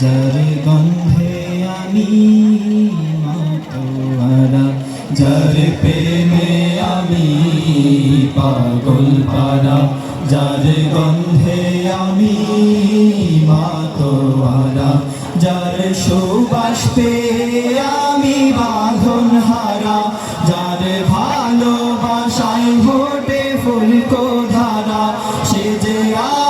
যার গন্ধে আমি মাতোয়ারা, যার প্রেমে আমি পাগল পারা, যার গন্ধে আমি মাতোয়ারা, যার সুবাস পে আমি বাঁধন হারা, যার ভালোবাসায় ভোটে ফুলকো ধারা, সে যে আর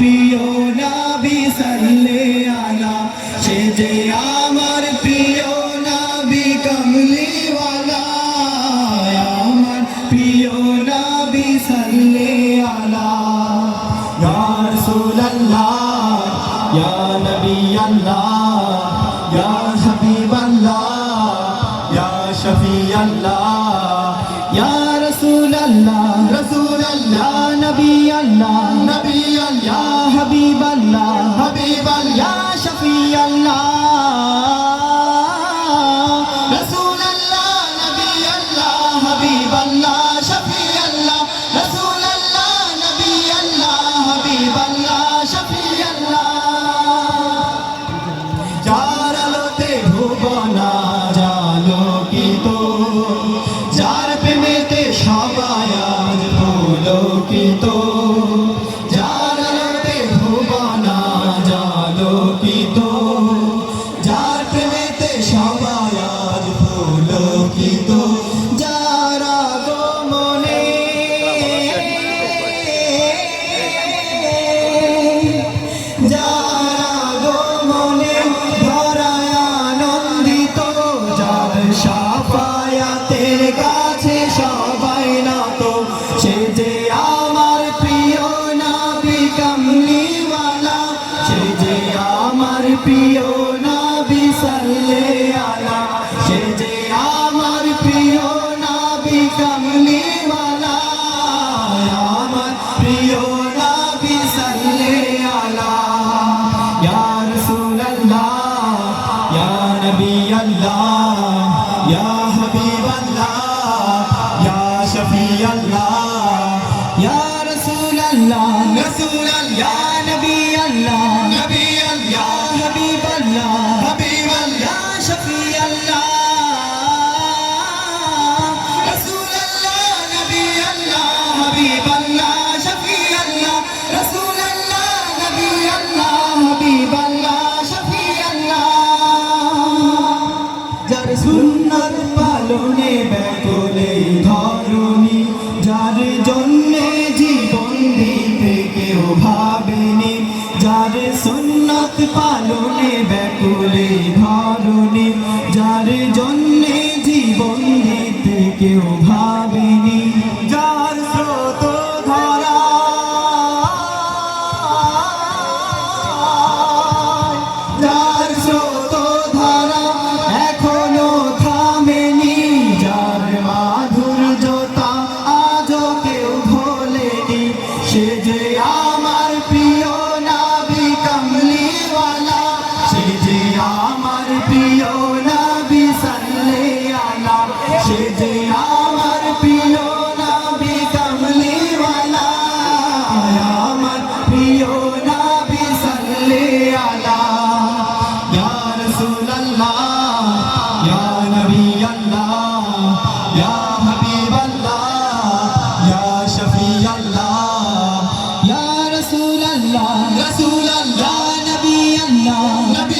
প্রিয় নাবি সাল্লে আলা, সে যে আমার প্রিয় নাবি কমলিওয়ালা। আমার প্রিয় নাবি সাল্লে আলা। ইয়া রাসূলুল্লাহ, ইয়া নবী আল্লাহ ইয়া হাবিব আল্লাহ ইয়া শফি আল্লাহ ইয়া রাসূলুল্লাহ রাসূলুল্লাহ নবী আল্লাহ do pi প্রিয় সুন্নাত পালনে ব্যাকুলে ধরণী, যার জন্যে জীবন দিতে কেউ ভাবেনি। যার সুন্নত পালনে ব্যাকলে ধরণী, যার জন্যে জীবন দিতে কেউ ভাবেনি। رسول الله نبي الله. نبي